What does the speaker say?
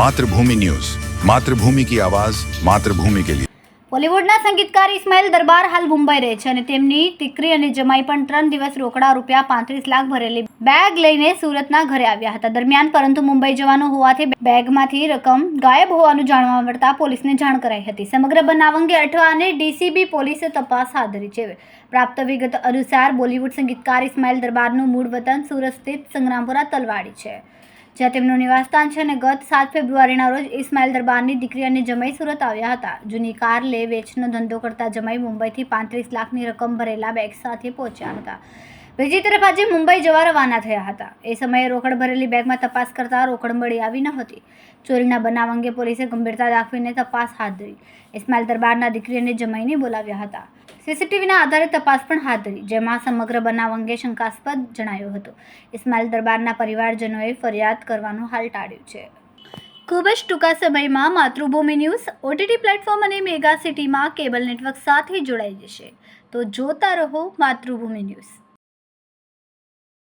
Mathrubhumi news. Mathrubhumi કી આવાઝ માતૃભૂમિ કે લીએ બોલિવૂડના સંગીતકાર ઇસ્માઇલ દરબાર હાલ મુંબઈ રહે છે અને તેમની દીકરી અને જમાઈ પણ ત્રણ દિવસ રોકડા રૂપિયા પાંત્રીસ લાખ ભરેલી બેગ લઈને સુરતના ઘરે આવ્યા હતા. દરમિયાન પરંતુ મુંબઈ જવાનું હોવાથી બેગમાંથી રકમ ગાયબ હોવાનું જાણવા મળતા પોલીસને જાણ કરાઈ હતી. સમગ્ર બનાવ અંગે અઠવા અને ડીસીબી પોલીસે તપાસ હાથ ધરી છે. પ્રાપ્ત વિગત અનુસાર બોલિવૂડ સંગીતકાર ઇસ્માઇલ દરબારનું મૂળ વતન સુરત સ્થિત સંગ્રામપુરા તલવાડી છે. જ્યાં તેમનું નિવાસસ્થાન છે અને ગત સાત ફેબ્રુઆરીના રોજ ઇસ્માઇલ દરબારની દીકરી અને જમાઈ સુરત આવ્યા હતા. જૂની કાર લે વેચનો ધંધો કરતા જમાઈ મુંબઈથી પાંત્રીસ લાખની રકમ ભરેલા બેગ સાથે પહોંચ્યા હતા. બીજી તરફ આજે મુંબઈ જવા રવાના થયા હતા. એ સમયે રોકડ ભરેલી બેગમાં તપાસ કરતા રોકડ મળી આવી ન હતી. ચોરીના બનાવ અંગે પોલીસે ગંભીરતા દાખવીને તપાસ હાથ ધરી. ઇસ્માઇલ દરબારના દીકરી અને જમાઈને બોલાવ્યા હતા. સીસીટીવીના આધારે તપાસ પણ હાથ ધરી, જેમાં સમગ્ર બનાવ અંગે શંકાસ્પદ જણાયું હતું. ઇસ્માઇલ દરબારના પરિવારજનોએ ફરિયાદ કરવાનું હાલ ટાળ્યું છે. ખૂબ જ ટૂંકા સમયમાં માતૃભૂમિ ન્યૂઝ, ઓટીટી પ્લેટફોર્મ અને મેગા સિટીમાં કેબલ નેટવર્ક સાથે જોડાઈ જશે. તો જોતા રહો માતૃભૂમિ ન્યૂઝ.